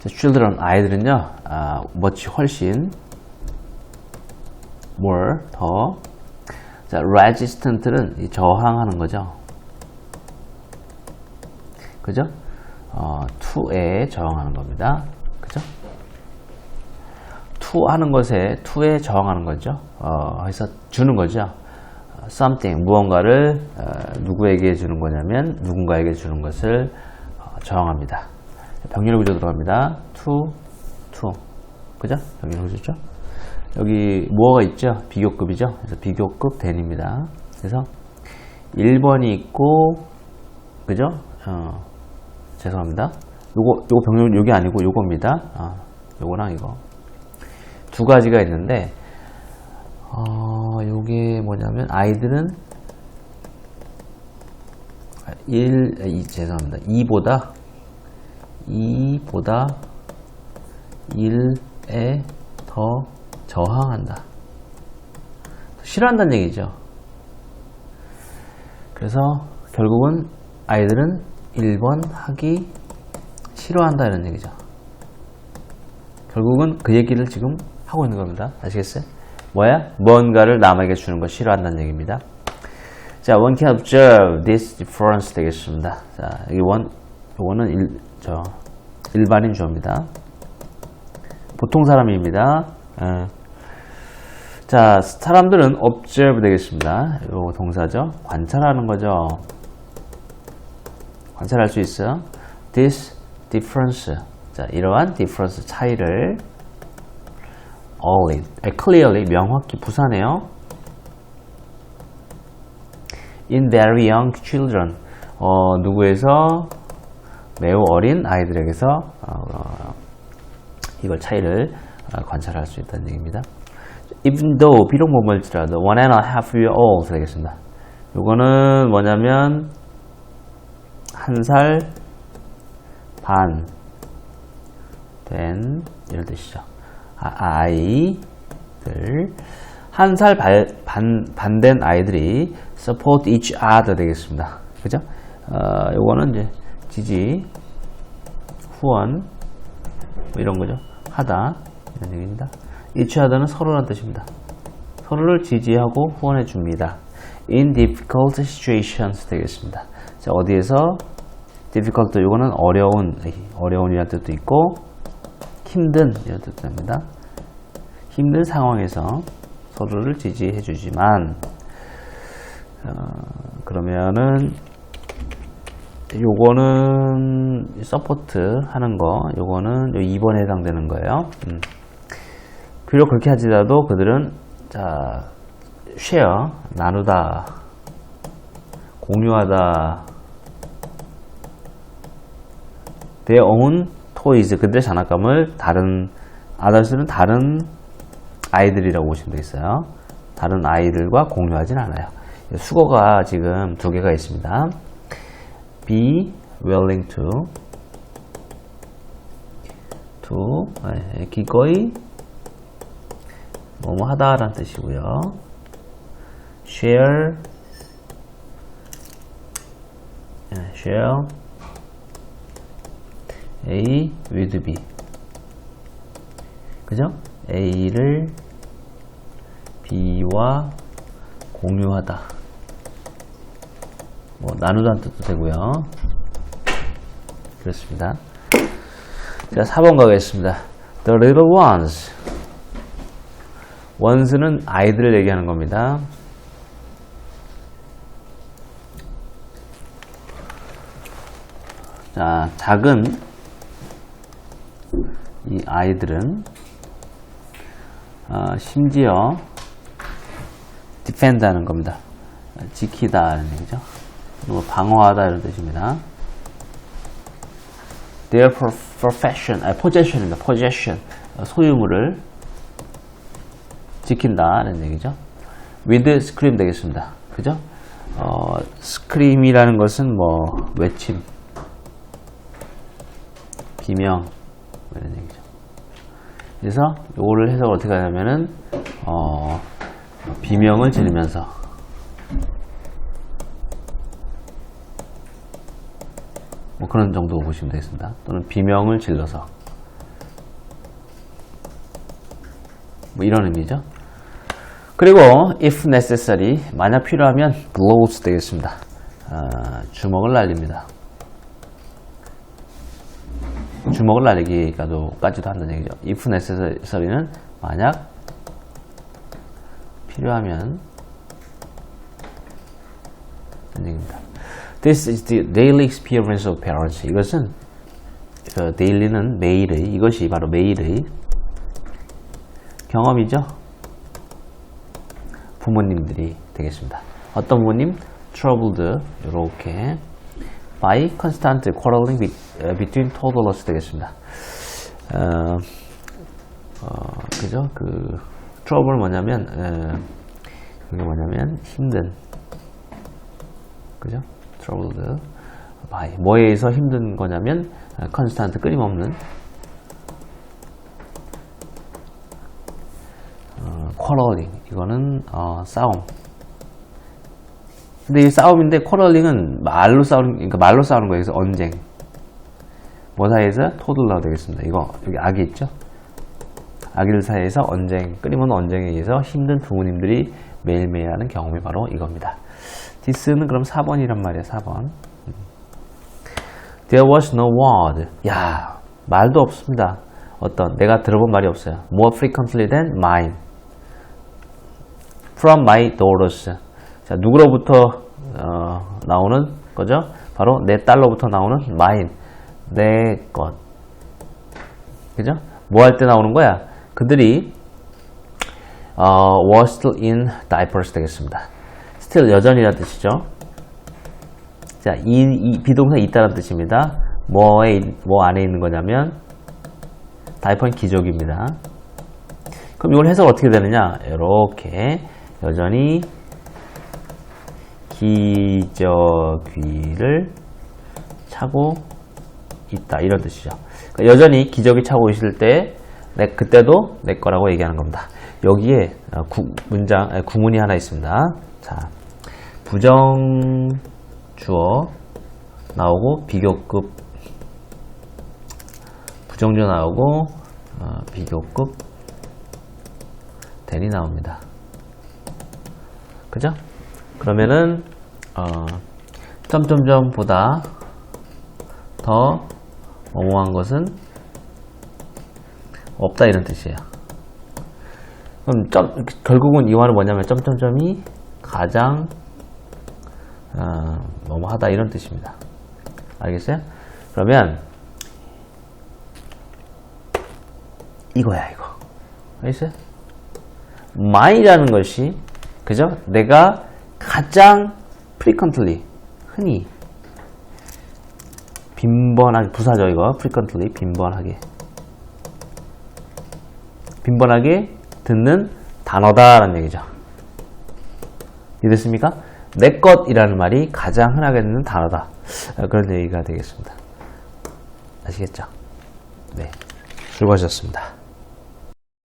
자, children 아이들은요, 아, much 훨씬 more 더 자, resistant는 이 저항하는 거죠. 그죠? 어, to에 저항하는 겁니다. 그죠? to 하는 것에 to에 저항하는 거죠. 어, 해서 주는 거죠. 어, something 무언가를 어, 누구에게 주는 거냐면 누군가에게 주는 것을 어, 저항합니다. 병렬 구조 들어갑니다. to to 그죠? 병렬 구조죠. 여기 뭐가 있죠? 비교급이죠. 그래서 비교급 den입니다. 그래서 1번이 있고 그죠? 어, 죄송합니다. 요거 요거 병렬 요게 아니고 요겁니다. 어, 요거랑 이거 두 가지가 있는데 어, 요게 뭐냐면 아이들은 1, 이, 죄송합니다. 2보다 2보다 1에 더 저항한다. 싫어한다는 얘기죠. 그래서 결국은 아이들은 1번 하기 싫어한다 이런 얘기죠. 결국은 그 얘기를 지금 하고 있는 겁니다. 아시겠어요? 뭐야? 뭔가를 남에게 주는 거 싫어한다는 얘기입니다. 자, one can observe this difference 되겠습니다. 자, 이 원, 이거는 일, 저, 일반인 주어입니다. 보통 사람입니다. 예. 자, 사람들은 observe 되겠습니다. 요 동사죠. 관찰하는 거죠. 관찰할 수 있어요. This difference. 자, 이러한 difference 차이를 only, clearly, 명확히 부사네요. In very young children. 어, 누구에서 매우 어린 아이들에게서 어, 이걸 차이를 어, 관찰할 수 있다는 얘기입니다. Even though 비록 머물지라도 one and a half year old 되겠습니다. 요거는 뭐냐면 한 살 반 된 이런 뜻이죠. 아, 아이들 한살반반된 아이들이 support each other 되겠습니다. 그죠? 어, 요거는 이제 지지 후원 뭐 이런 거죠. 하다 이런 얘기입니다. other는 서로란 뜻입니다. 서로를 지지하고 후원해 줍니다. in difficult situations 되겠습니다. 자, 어디에서 difficult 요거는 어려운 어려운이라는 뜻도 있고 힘든 이런 뜻도 됩니다. 힘든 상황에서 서로를 지지해 주지만 어, 그러면은 요거는 서포트 하는 거 요거는 요 2번에 해당되는 거예요. 음. 비록 그렇게 하지라도 그들은 자 쉐어 나누다 공유하다 their own toys 그들의 장난감을 다른 아더스는 다른 아이들이라고 보시면 되겠어요. 다른 아이들과 공유하진 않아요. 수거가 지금 두 개가 있습니다. Be willing to to 네, 기꺼이 뭐뭐 하다라는 뜻이고요. share 네, share A with B 그죠? A를 B와 공유하다 뭐 나누다는 뜻도 되고요. 그렇습니다. 자 4번 가겠습니다. The little ones. 원스는 아이들을 얘기하는 겁니다. 자 작은 이 아이들은 어, 심지어 defend 하는 겁니다. 지키다 하는 얘기죠. 뭐 방어하다 이런 뜻입니다. their profession, 아, possession입니다. possession, 어, 소유물을 지킨다는 얘기죠. with scream 되겠습니다. 그죠? 어, scream이라는 것은 뭐 외침, 비명 뭐 이런 얘기죠. 그래서 이거를 해석을 어떻게 하냐면은 어, 비명을 지르면서 뭐 그런 정도 보시면 되겠습니다. 또는 비명을 질러서 뭐 이런 의미죠. 그리고 if necessary 만약 필요하면 blows 되겠습니다. 아, 주먹을 날립니다. 주먹을 날리기까지도 한다는 얘기죠. if necessary는 만약 필요하면 얘기입니다. This is the daily experience of parents. 이것은 그 daily는 매일의 이것이 바로 매일의 경험이죠. 부모님들이 되겠습니다. 어떤 부모님? Troubled 이렇게 by constant quarreling be- 어, between toddlers 되겠습니다. 어, 어, 그죠? 그 trouble 뭐냐면 어, 그게 뭐냐면 힘든 그죠? Troubled by 뭐에 의해서 힘든 거냐면 어, constant 끊임없는 어, quarreling 이거는 어, 싸움. 근데 이 싸움인데 quarreling은 말로 싸우는 그러니까 말로 싸우는. 그래서 언쟁. 뭐 사이에서 토들러 되겠습니다. 이거 여기 아기 있죠? 아기들 사이에서 언쟁, 끊임없는 언쟁에 의해서 힘든 부모님들이 매일매일 하는 경험이 바로 이겁니다. 디스는 그럼 4번이란 말이야, 4번. There was no word. 야, 말도 없습니다. 어떤, 내가 들어본 말이 없어요. More frequently than mine. From my daughters. 자, 누구로부터 어, 나오는 거죠? 바로 내 딸로부터 나오는 mine. 내 것. 그죠? 뭐 할 때 나오는 거야? 그들이 어, were still in diapers 되겠습니다. Still 여전이라는 뜻이죠. 자, 이, 이 비동사 있다는 뜻입니다. 뭐에, 있- 뭐 안에 있는 거냐면 다이퍼는 기저귀입니다. 그럼 이걸 해석 어떻게 되느냐? 이렇게 여전히 기저귀를 차고 있다 이런 뜻이죠. 그러니까 여전히 기저귀 차고 있을 때 내, 그때도 내 거라고 얘기하는 겁니다. 여기에 어, 구, 문장 구문이 하나 있습니다. 자, 부정 주어 나오고 비교급 부정주어 나오고 어, 비교급 대리 나옵니다. 그죠? 그러면은 어, 점점점보다 더 뭐뭐한 것은 없다 이런 뜻이에요. 그럼 점, 결국은 이 말은 뭐냐면 점점점이 가장 어, 뭐뭐하다 이런 뜻입니다. 알겠어요? 그러면 이거야 이거. 알겠어요? my라는 것이 그죠? 내가 가장 frequently 흔히 빈번하게 부사죠 이거 frequently 빈번하게 빈번하게 듣는 단어다라는 얘기죠. 이해됐습니까? 내 것이라는 말이 가장 흔하게 듣는 단어다. 아, 그런 얘기가 되겠습니다. 아시겠죠? 네. 수고하셨습니다.